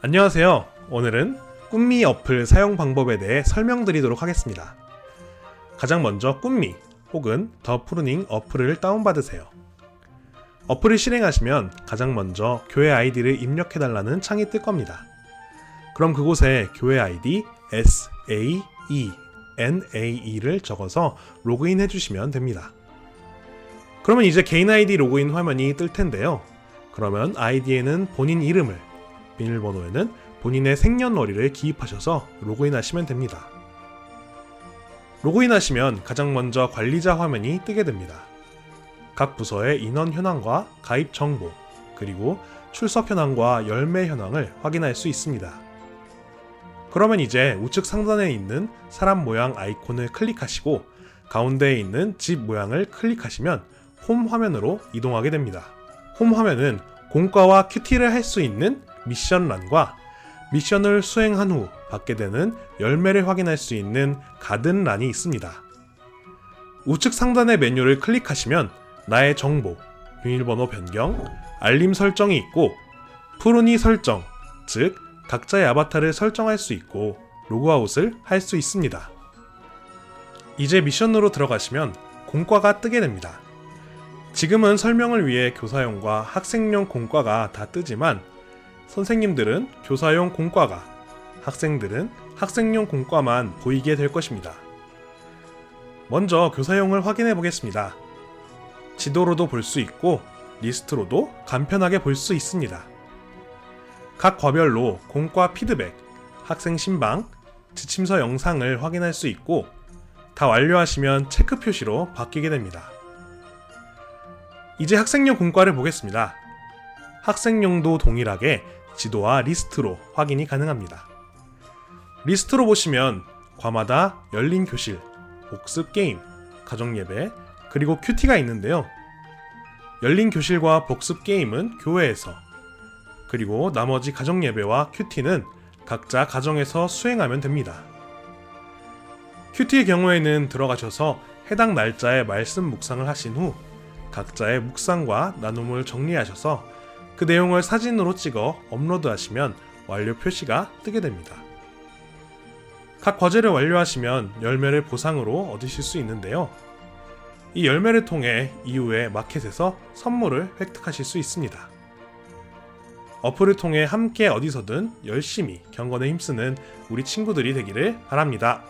안녕하세요. 오늘은 꿈미 어플 사용 방법에 대해 설명드리도록 하겠습니다. 가장 먼저 꿈미 혹은 더 프루닝 어플을 다운받으세요. 어플을 실행하시면 가장 먼저 교회 아이디를 입력해달라는 창이 뜰 겁니다. 그럼 그곳에 교회 아이디 S A E N A E를 적어서 로그인 해주시면 됩니다. 그러면 이제 개인 아이디 로그인 화면이 뜰 텐데요. 그러면 아이디에는 본인 이름을, 비밀번호에는 본인의 생년월일을 기입하셔서 로그인하시면 됩니다. 로그인하시면 가장 먼저 관리자 화면이 뜨게 됩니다. 각 부서의 인원 현황과 가입 정보, 그리고 출석 현황과 열매 현황을 확인할 수 있습니다. 그러면 이제 우측 상단에 있는 사람 모양 아이콘을 클릭하시고 가운데에 있는 집 모양을 클릭하시면 홈 화면으로 이동하게 됩니다. 홈 화면은 공과와 큐티를 할 수 있는 미션란과 미션을 수행한 후 받게 되는 열매를 확인할 수 있는 가든란이 있습니다. 우측 상단의 메뉴를 클릭하시면 나의 정보, 비밀번호 변경, 알림 설정이 있고 푸르니 설정, 즉 각자의 아바타를 설정할 수 있고 로그아웃을 할 수 있습니다. 이제 미션으로 들어가시면 공과가 뜨게 됩니다. 지금은 설명을 위해 교사용과 학생용 공과가 다 뜨지만 선생님들은 교사용 공과가, 학생들은 학생용 공과만 보이게 될 것입니다. 먼저 교사용을 확인해 보겠습니다. 지도로도 볼 수 있고 리스트로도 간편하게 볼 수 있습니다. 각 과별로 공과 피드백, 학생 신방, 지침서 영상을 확인할 수 있고 다 완료하시면 체크 표시로 바뀌게 됩니다. 이제 학생용 공과를 보겠습니다. 학생용도 동일하게 지도와 리스트로 확인이 가능합니다. 리스트로 보시면 과마다 열린 교실, 복습 게임, 가정 예배, 그리고 큐티가 있는데요. 열린 교실과 복습 게임은 교회에서, 그리고 나머지 가정 예배와 큐티는 각자 가정에서 수행하면 됩니다. 큐티의 경우에는 들어가셔서 해당 날짜에 말씀 묵상을 하신 후 각자의 묵상과 나눔을 정리하셔서 그 내용을 사진으로 찍어 업로드하시면 완료 표시가 뜨게 됩니다. 각 과제를 완료하시면 열매를 보상으로 얻으실 수 있는데요. 이 열매를 통해 이후에 마켓에서 선물을 획득하실 수 있습니다. 어플을 통해 함께 어디서든 열심히 경건에 힘쓰는 우리 친구들이 되기를 바랍니다.